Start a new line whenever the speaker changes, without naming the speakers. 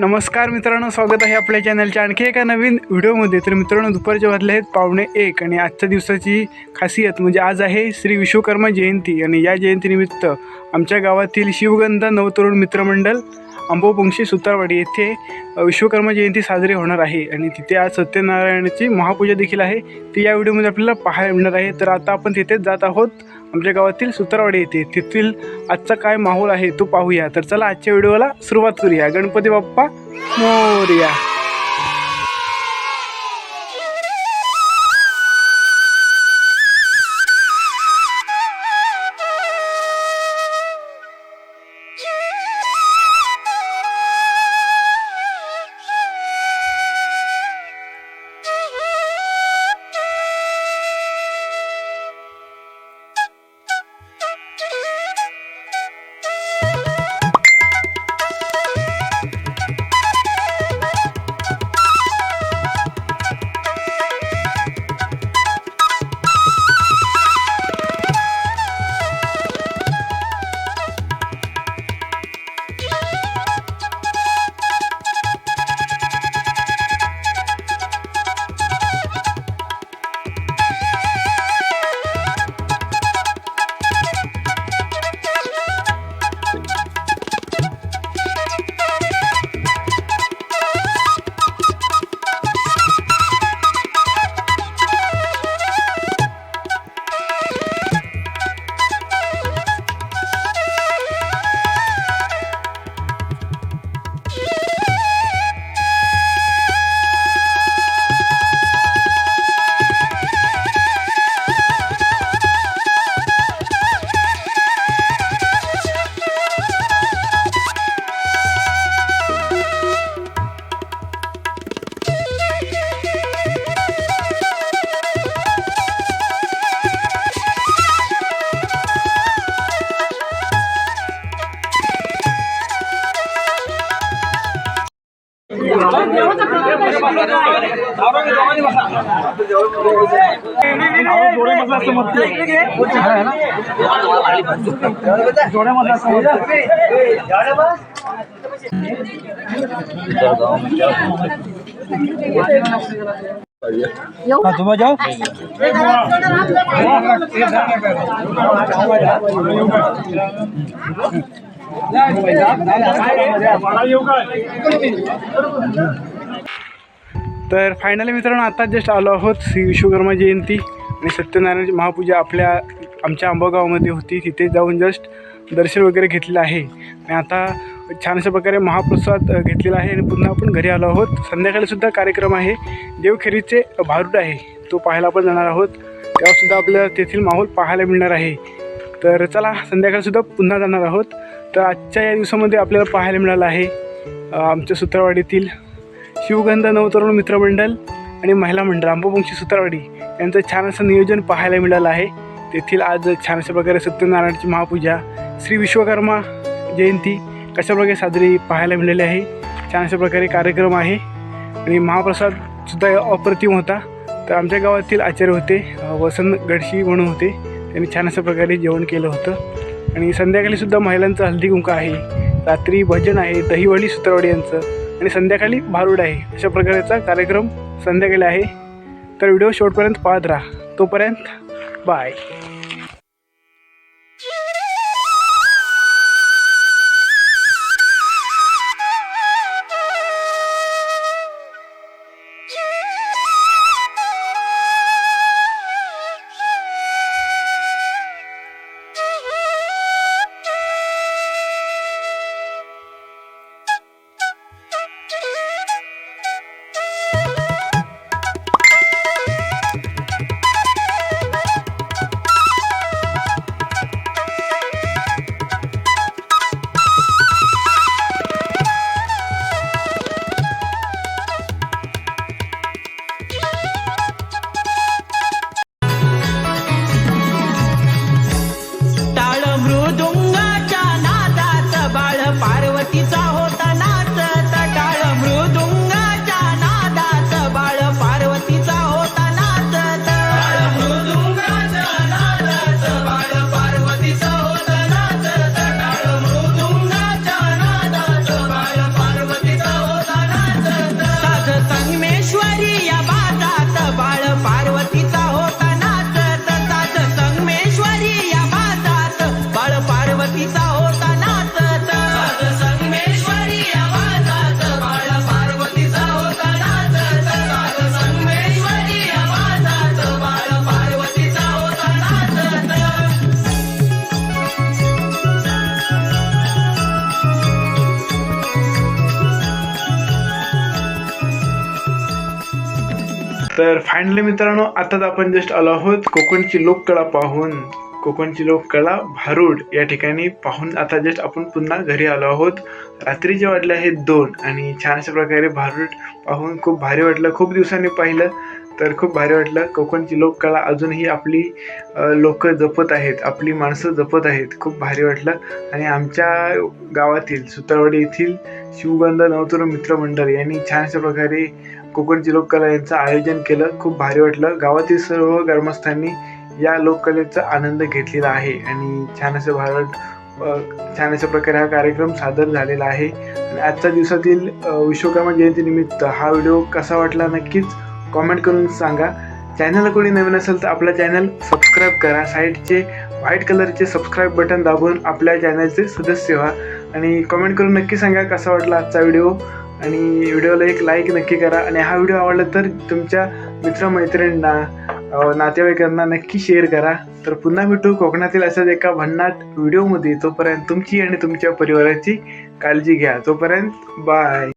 नमस्कार मित्रांनो स्वागत आहे आपल्या चॅनलच्या आणखी एका नवीन व्हिडिओमध्ये. तर मित्रांनो दुपारचे वाजले आहेत पावणे एक आणि आजच्या दिवसाची खासियत म्हणजे आज आहे श्री विश्वकर्मा जयंती आणि या जयंतीनिमित्त आमच्या गावातील शिवगंधा नवतरुण मित्रमंडळ आंबोपुंशी सुतारवाडी येथे विश्वकर्मा जयंती साजरी होणार आहे. आणि तिथे आज सत्यनारायणाची महापूजा देखील आहे. ती या व्हिडिओमध्ये आपल्याला पाहायला मिळणार आहे. तर आता आपण तिथेच जात आहोत. आमच्या गावातील सुतारवाडी येथे तेथील आजचा काय माहोल आहे तो पाहूया. तर चला आजच्या व्हिडिओला सुरुवात करूया. गणपती बाप्पा मोरया. तुम्हा जाओ. तर फायनली मित्रांनो आता जस्ट आलो आहोत श्री विश्वकर्मा जयंती. आणि सत्यनारायणाची महापूजा आपल्या आमच्या आंबागावमध्ये होती. तिथे जाऊन जस्ट दर्शन वगैरे घेतलेलं आहे. आणि आता छान अशा प्रकारे महाप्रसाद घेतलेला आहे आणि पुन्हा आपण घरी आलो आहोत. संध्याकाळीसुद्धा कार्यक्रम आहे. देवखेरीचे भारूड आहे. तो पाहायला आपण जाणार आहोत. तेव्हासुद्धा आपल्याला तेथील माहोल पाहायला मिळणार आहे. तर चला संध्याकाळीसुद्धा पुन्हा जाणार आहोत. तर आजच्या या दिवसामध्ये आपल्याला पाहायला मिळालं आहे आमच्या सूत्रवाडीतील शिवगंध नवतरुण मित्रमंडळ आणि महिला मंडळ आंबोबंशी सुतारवाडी यांचं छान असं नियोजन पाहायला मिळालं आहे. तेथील आज छान अशा प्रकारे सत्यनारायणाची महापूजा श्री विश्वकर्मा जयंती कशाप्रकारे साजरी पाहायला मिळाली आहे. छान अशा प्रकारे कार्यक्रम आहे. आणि महाप्रसादसुद्धा अप्रतिम होता. तर आमच्या गावातील आचार्य होते वसंत गडशी म्हणून होते. त्यांनी छान अशा प्रकारे जेवण केलं होतं. आणि संध्याकाळीसुद्धा महिलांचं हल्दी कुंक आहे. रात्री भजन आहे दहीवडी सुतरवाडी यांचं. आणि संध्याकाळी भारूड आहे. अशा प्रकारचा कार्यक्रम संध्याकाळी आहे. तर व्हिडिओ शेवटपर्यंत पाहत राहा. तोपर्यंत बाय. तर फायनली मित्रांनो आताच आपण जस्ट आलो आहोत कोकणची लोककला पाहून. कोकणची लोककला भारूड या ठिकाणी पाहून आता जस्ट आपण पुन्हा घरी आलो आहोत. रात्रीचे वाटले आहेत दोन आणि छान अशा प्रकारे भारूड पाहून खूप भारी वाटलं. खूप दिवसांनी पाहिलं तर खूप भारी वाटलं. कोकणची लोककला अजूनही आपली लोक जपत आहेत आपली माणसं जपत आहेत. खूप भारी वाटलं. आणि आमच्या गावातील सुतारवाडी येथील शिवगंध नवतरुण मित्रमंडळ. यांनी छान अशा प्रकारे कोकणची लोककला यांचं आयोजन केलं. खूप भारी वाटलं. गावातील सर्व ग्रामस्थांनी या लोककलेचा आनंद घेतलेला आहे आणि छान असं भारत छान अशा प्रकारे हा कार्यक्रम सादर झालेला आहे. आणि आजच्या दिवसातील विश्वकर्मा जयंतीनिमित्त हा व्हिडिओ कसा वाटला नक्कीच कॉमेंट करून सांगा. चॅनल कोणी नवीन असेल तर आपला चॅनल सबस्क्राईब करा. साईडचे व्हाईट कलरचे सबस्क्राईब बटन दाबून आपल्या चॅनलचे सदस्य व्हा. आणि कमेंट करून नक्की सांगा कसा वाटला आजचा व्हिडिओ आणि व्हिडिओला एक लाईक नक्की करा. आणि हा व्हिडिओ आवडला तर तुमच्या मित्रमैत्रिणींना नातेवाईकांना नक्की शेअर करा. तर पुन्हा भेटू कोकणातील अशाच एका भन्नाट व्हिडिओमध्ये तोपर्यंत तुमची आणि तुमच्या परिवाराची काळजी घ्या. तोपर्यंत बाय